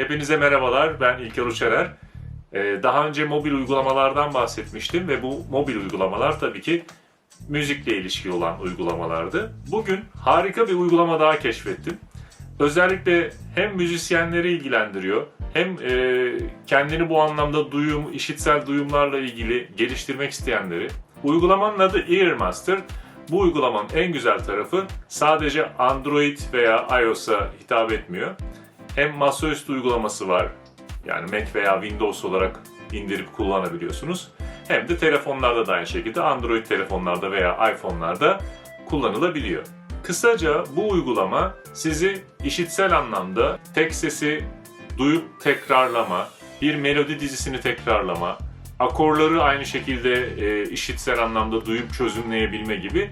Hepinize merhabalar, ben İlker Uçerer. Ee, daha önce mobil uygulamalardan bahsetmiştim ve bu mobil uygulamalar tabii ki müzikle ilişki olan uygulamalardı. Bugün harika bir uygulama daha keşfettim. Özellikle hem müzisyenleri ilgilendiriyor hem e, kendini bu anlamda duyum, işitsel duyumlarla ilgili geliştirmek isteyenleri. Uygulamanın adı Earmaster. Bu uygulamanın en güzel tarafı sadece Android veya iOS'a hitap etmiyor. Hem masaüstü uygulaması var. Yani Mac veya Windows olarak indirip kullanabiliyorsunuz. Hem de telefonlarda da aynı şekilde Android telefonlarda veya iPhone'larda kullanılabiliyor. Kısaca bu uygulama sizi işitsel anlamda tek sesi duyup tekrarlama, bir melodi dizisini tekrarlama, akorları aynı şekilde e, işitsel anlamda duyup çözümleyebilme gibi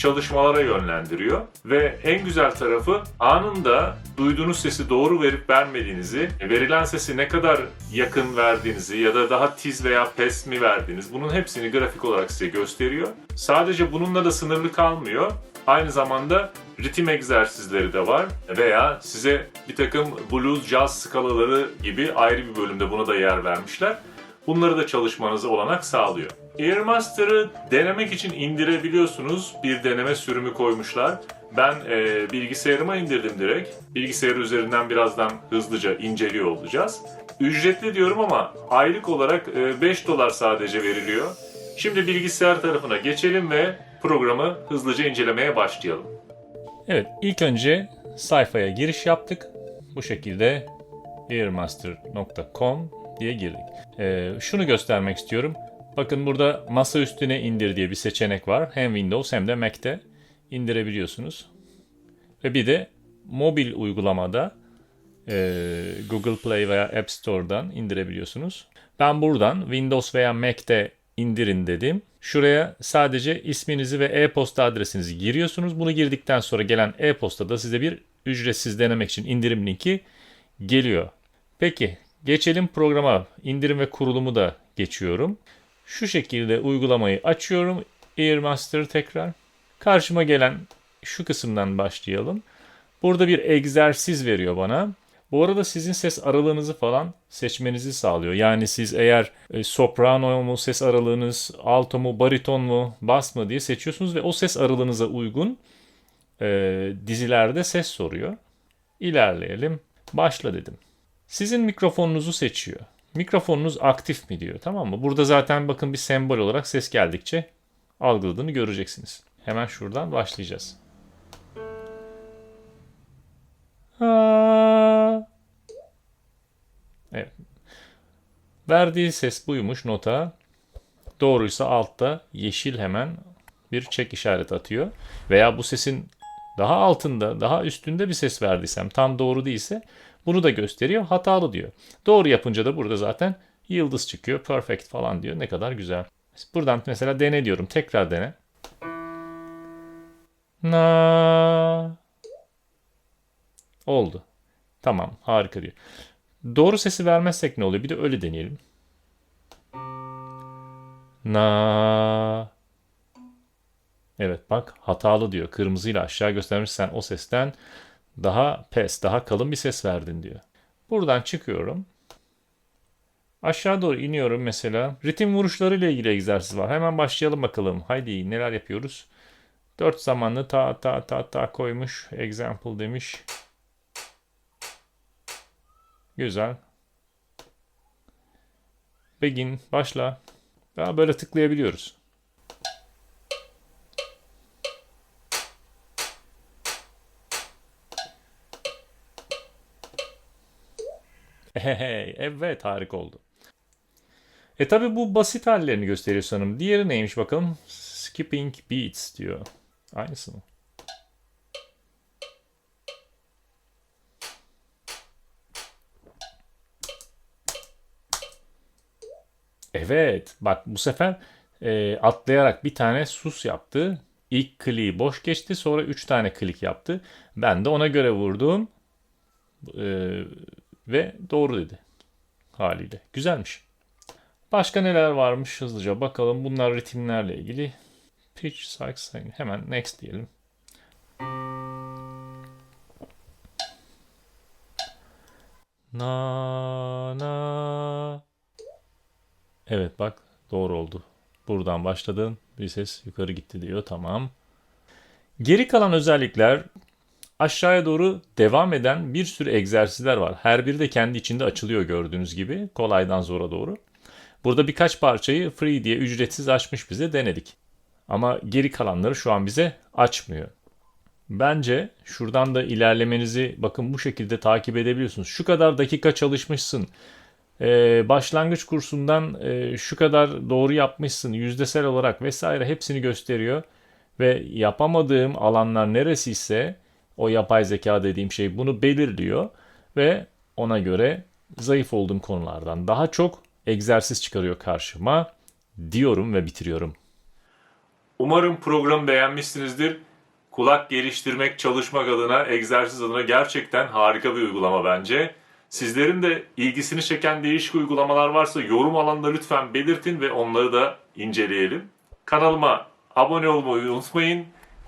çalışmalara yönlendiriyor. Ve en güzel tarafı anında duyduğunuz sesi doğru verip vermediğinizi, verilen sesi ne kadar yakın verdiğinizi ya da daha tiz veya pes mi verdiğiniz bunun hepsini grafik olarak size gösteriyor. Sadece bununla da sınırlı kalmıyor. Aynı zamanda ritim egzersizleri de var veya size bir takım blues, jazz skalaları gibi ayrı bir bölümde buna da yer vermişler. Bunları da çalışmanıza olanak sağlıyor. Airmaster'ı denemek için indirebiliyorsunuz. Bir deneme sürümü koymuşlar. Ben e, bilgisayarıma indirdim direkt. Bilgisayar üzerinden birazdan hızlıca inceliyor olacağız. Ücretli diyorum ama aylık olarak e, 5 dolar sadece veriliyor. Şimdi bilgisayar tarafına geçelim ve programı hızlıca incelemeye başlayalım. Evet, ilk önce sayfaya giriş yaptık. Bu şekilde airmaster.com diye girdik. Ee, şunu göstermek istiyorum. Bakın burada masa üstüne indir diye bir seçenek var. Hem Windows hem de Mac'te indirebiliyorsunuz. Ve bir de mobil uygulamada e, Google Play veya App Store'dan indirebiliyorsunuz. Ben buradan Windows veya Mac'te indirin dedim. Şuraya sadece isminizi ve e-posta adresinizi giriyorsunuz. Bunu girdikten sonra gelen e-postada size bir ücretsiz denemek için indirim linki geliyor. Peki geçelim programa. İndirim ve kurulumu da geçiyorum. Şu şekilde uygulamayı açıyorum. Airmaster tekrar. Karşıma gelen şu kısımdan başlayalım. Burada bir egzersiz veriyor bana. Bu arada sizin ses aralığınızı falan seçmenizi sağlıyor. Yani siz eğer e, soprano mu ses aralığınız, alto mu, bariton mu, bas mı diye seçiyorsunuz ve o ses aralığınıza uygun e, dizilerde ses soruyor. İlerleyelim. Başla dedim. Sizin mikrofonunuzu seçiyor. Mikrofonunuz aktif mi diyor tamam mı? Burada zaten bakın bir sembol olarak ses geldikçe algıladığını göreceksiniz. Hemen şuradan başlayacağız. Aa. Evet. Verdiği ses buymuş nota. Doğruysa altta yeşil hemen bir çek işareti atıyor. Veya bu sesin daha altında, daha üstünde bir ses verdiysem tam doğru değilse bunu da gösteriyor. Hatalı diyor. Doğru yapınca da burada zaten yıldız çıkıyor. Perfect falan diyor. Ne kadar güzel. Buradan mesela dene diyorum. Tekrar dene. Na Oldu. Tamam harika diyor. Doğru sesi vermezsek ne oluyor? Bir de öyle deneyelim. Na Evet bak hatalı diyor. Kırmızıyla aşağı göstermiş sen o sesten daha pes, daha kalın bir ses verdin diyor. Buradan çıkıyorum. Aşağı doğru iniyorum mesela. Ritim vuruşları ile ilgili egzersiz var. Hemen başlayalım bakalım. Haydi neler yapıyoruz? Dört zamanlı ta ta ta ta koymuş. Example demiş. Güzel. Begin, başla. Daha böyle tıklayabiliyoruz. Hey, evet harika oldu. E tabi bu basit hallerini gösteriyor sanırım. Diğeri neymiş bakalım? Skipping beats diyor. Aynısı mı? Evet bak bu sefer e, atlayarak bir tane sus yaptı. İlk kliği boş geçti sonra 3 tane klik yaptı. Ben de ona göre vurdum. E, ve doğru dedi haliyle. Güzelmiş. Başka neler varmış hızlıca bakalım. Bunlar ritimlerle ilgili. Pitch, size, hemen next diyelim. Na na. Evet bak doğru oldu. Buradan başladın. Bir ses yukarı gitti diyor. Tamam. Geri kalan özellikler aşağıya doğru devam eden bir sürü egzersizler var. Her biri de kendi içinde açılıyor gördüğünüz gibi. Kolaydan zora doğru. Burada birkaç parçayı free diye ücretsiz açmış bize denedik. Ama geri kalanları şu an bize açmıyor. Bence şuradan da ilerlemenizi bakın bu şekilde takip edebiliyorsunuz. Şu kadar dakika çalışmışsın. Ee, başlangıç kursundan e, şu kadar doğru yapmışsın yüzdesel olarak vesaire hepsini gösteriyor. Ve yapamadığım alanlar neresi ise o yapay zeka dediğim şey bunu belirliyor ve ona göre zayıf olduğum konulardan daha çok egzersiz çıkarıyor karşıma diyorum ve bitiriyorum. Umarım programı beğenmişsinizdir. Kulak geliştirmek, çalışmak adına, egzersiz adına gerçekten harika bir uygulama bence. Sizlerin de ilgisini çeken değişik uygulamalar varsa yorum alanında lütfen belirtin ve onları da inceleyelim. Kanalıma abone olmayı unutmayın.